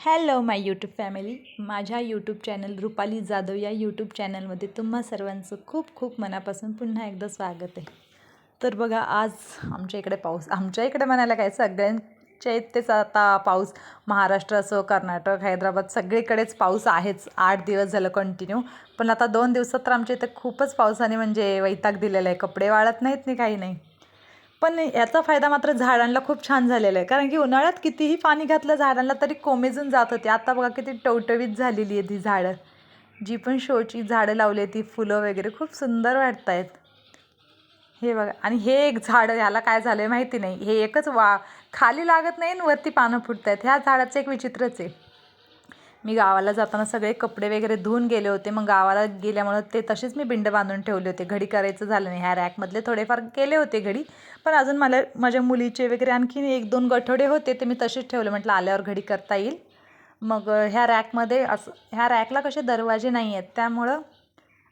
Hello my YouTube family. माझ्या YouTube channel Rupali Jadhav या YouTube चॅनलमध्ये तुम्हा सर्वांचं खूप खूप मनापासून पुन्हा एकदा स्वागत आहे. तर बघा आज आमच्या इकडे पाऊस आमच्या इकडे म्हणायला काय सगळ्यांच्या इथेच आता पाऊस. महाराष्ट्र असो कर्नाटक हैदराबाद सगळीकडेच पाऊस आहेच. आठ दिवस झालं कंटिन्यू पण आता दोन दिवसात तर आमच्या इथे खूपच पावसाने म्हणजे वैताग दिलेला आहे. कपडे वाळत नाहीत नाही काही नाही. पण याचा फायदा मात्र झाडांना खूप छान झालेला आहे. कारण की उन्हाळ्यात कितीही पाणी घातलं झाडांना तरी कोमेजून जात होते. आता बघा किती टवटवीत झालेली आहे ती झाडं. जी पण शोची झाडं लावली आहे ती फुलं वगैरे खूप सुंदर वाटत आहेत हे बघा. आणि हे एक झाड ह्याला काय झालं आहे माहिती नाही. हे एकच वा खाली लागत नाही आणि वरती पानं फुटत आहेत ह्या झाडाचं एक विचित्रच आहे. मी गावाला जाताना सगळे कपडे वगैरे धुवून गेले होते. मग गावाला गेल्यामुळं ते तसेच मी बिंड बांधून ठेवले होते. घडी करायचं झालं नाही. ह्या रॅकमधले थोडेफार केले होते घडी. पण अजून मला माझ्या मुलीचे वगैरे आणखीन एक दोन गठोडे होते ते मी तसेच ठेवले. म्हटलं आल्यावर घडी करता येईल. मग ह्या रॅकमध्ये असं ह्या रॅकला कसे दरवाजे नाही आहेत. त्यामुळं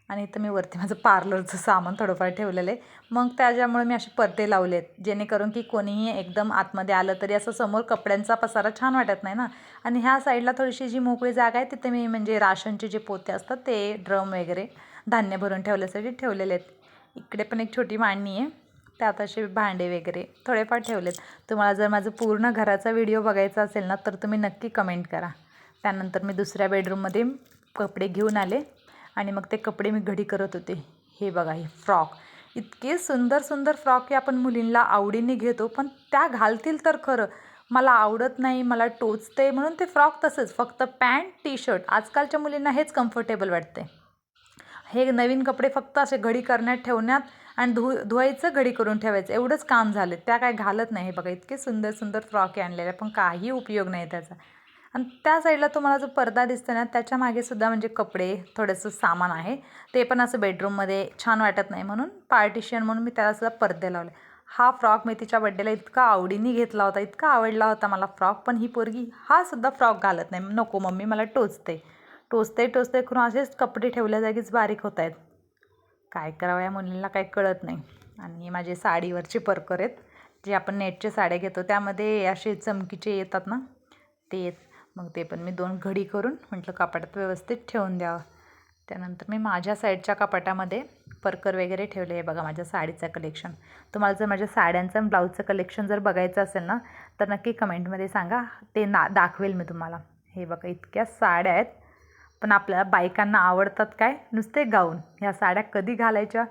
आणि इथं मी वरती माझं पार्लरचं सामान थोडंफार ठेवलेलं आहे. मग त्याच्यामुळे मी असे पडदे लावले आहेत जेणेकरून की कोणीही एकदम आतमध्ये आलं तरी असं समोर कपड्यांचा पसारा छान वाटत नाही ना. आणि ह्या साईडला थोडीशी जी मोकळी जागा आहे तिथे मी म्हणजे राशनचे जे पोते असतात ते ड्रम वगैरे धान्य भरून ठेवल्यासाठी ठेवलेले आहेत. इकडे पण एक छोटी मांडणी आहे त्यात असे भांडे वगैरे थोडेफार ठेवलेत. तुम्हाला जर माझं पूर्ण घराचा व्हिडिओ बघायचा असेल ना तर तुम्ही नक्की कमेंट करा. त्यानंतर मी दुसऱ्या बेडरूममध्ये कपडे घेऊन आले. आणि मग ते कपडे मी घडी करत होते. हे बघा हे फ्रॉक. इतके सुंदर सुंदर फ्रॉक हे आपण मुलींना आवडीने घेतो पण त्या घालतील तर खरं. मला आवडत नाही मला टोचते म्हणून ते फ्रॉक तसंच. फक्त पॅन्ट टी शर्ट आजकालच्या मुलींना हेच कम्फर्टेबल वाटते हे नवीन कपडे फक्त असे घडी करण्यात ठेवण्यात आणि धु धुवायचं घडी करून ठेवायचं. एवढंच काम झालं त्या काय घालत नाही. बघा इतके सुंदर सुंदर फ्रॉक आणलेले पण काही उपयोग नाही त्याचा. आणि त्या साईडला तुम्हाला जो पडदा दिसतो ना त्याच्यामागे सुद्धा म्हणजे कपडे थोडंसं सामान आहे. ते पण असं बेडरूममध्ये छान वाटत नाही म्हणून पार्टिशियन म्हणून मी त्याला सुद्धा पडदे लावले. हा फ्रॉक मी तिच्या बड्डेला इतका आवडीने घेतला होता इतका आवडला होता मला फ्रॉक पण ही पोरगी हा सुद्धा फ्रॉक घालत नाही. नको मम्मी मला टोचते. टोचते टोचते करून असेच कपडे ठेवल्या जागीच बारीक होत आहेत. काय करावं या मुलींना काही कळत नाही. आणि माझे साडीवरचे परकर आहेत. जे आपण नेटचे साड्या घेतो त्यामध्ये असे चमकीचे येतात ना ते येत मग ते पण मी दोन घडी करून म्हटलं कपाटात व्यवस्थित ठेवून द्यावं. त्यानंतर मी माझ्या साईडच्या कपाटामध्ये परकर वगैरे ठेवले. आहे बघा माझ्या साडीचं कलेक्शन तुम्हाला जर माझ्या साड्यांचं आणि ब्लाऊजचं कलेक्शन जर बघायचं असेल ना तर नक्की कमेंटमध्ये सांगा. ते ना दाखवेल मी तुम्हाला. हे बघा इतक्या साड्या आहेत. पण आपल्या बायकांना आवडतात काय? नुसते गाऊन. ह्या साड्या कधी घालायच्या?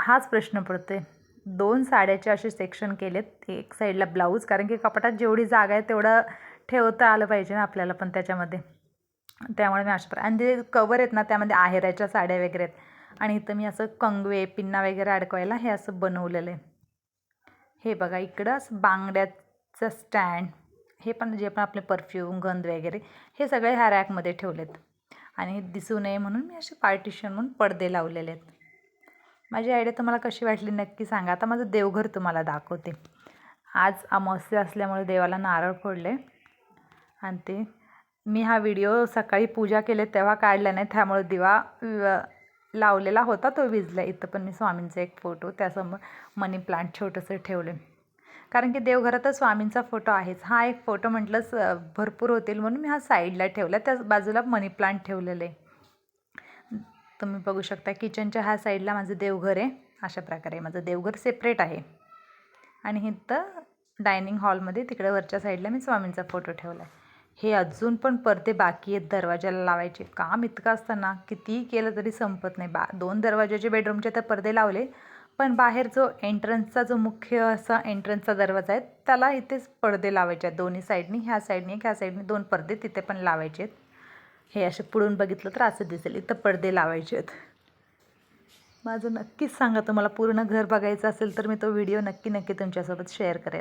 हाच प्रश्न पडतो आहे दोन साड्याचे असे सेक्शन केलेत. एक साईडला ब्लाऊज कारण की कपाटात जेवढी जागा आहे तेवढं ठेवता आलं पाहिजे ना आपल्याला पण त्याच्यामध्ये. त्यामुळे मी अशा आणि जे कवर आहेत ना त्यामध्ये आहेराच्या साड्या वगैरे आहेत. आणि इथं मी असं कंगवे पिन्ना वगैरे अडकवायला हे असं बनवलेलं आहे. हे बघा इकडं असं बांगड्याचं स्टँड हे पण जे पण आपले परफ्यूम गंध वगैरे हे सगळे ह्या रॅकमध्ये ठेवलेत. आणि दिसू नये म्हणून मी असे पार्टिशन म्हणून पडदे लावलेले आहेत. माझी आयडिया तुम्हाला कशी वाटली नक्की सांगा. आता माझं देवघर तुम्हाला दाखवते. आज अमावस्या असल्यामुळे देवाला नारळ फोडले. आणि ते मी हा व्हिडिओ सकाळी पूजा केले तेव्हा काढला नाही त्यामुळे दिवा लावलेला होता तो विजला. इथं पण मी स्वामींचा एक फोटो त्यासमोर मनी प्लांट छोटंसं ठेवले कारण की देवघरातच स्वामींचा फोटो आहेच. हा एक फोटो म्हटलंच भरपूर होतील म्हणून मी हा साईडला ठेवला. त्या बाजूला मनी प्लांट ठेवलेलं. आहे तुम्ही बघू शकता किचनच्या ह्या साईडला माझं देवघर आहे. अशा प्रकारे माझं देवघर सेपरेट आहे. आणि इथं डायनिंग हॉलमध्ये तिकडे वरच्या साईडला मी स्वामींचा फोटो ठेवला आहे हे अजून पण पडदे बाकी आहेत दरवाजाला लावायचे. काम इतकं असताना कितीही केलं तरी संपत नाही. बा दोन दरवाजाचे बेडरूमचे तर पडदे लावले पण बाहेर जो एंट्रन्सचा जो मुख्य असा एंट्रन्सचा दरवाजा आहे त्याला इथेच पडदे लावायचे आहेत. दोन्ही साईडनी ह्या साईडनी ह्या साईडनी दोन पडदे तिथे पण लावायचे आहेत. हे असे पुढून बघितलं तर असं दिसेल इथं पडदे लावायचे आहेत. माझं नक्कीच सांगा तुम्हाला पूर्ण घर बघायचं असेल तर मी तो व्हिडिओ नक्की नक्की तुमच्यासोबत शेअर करेन.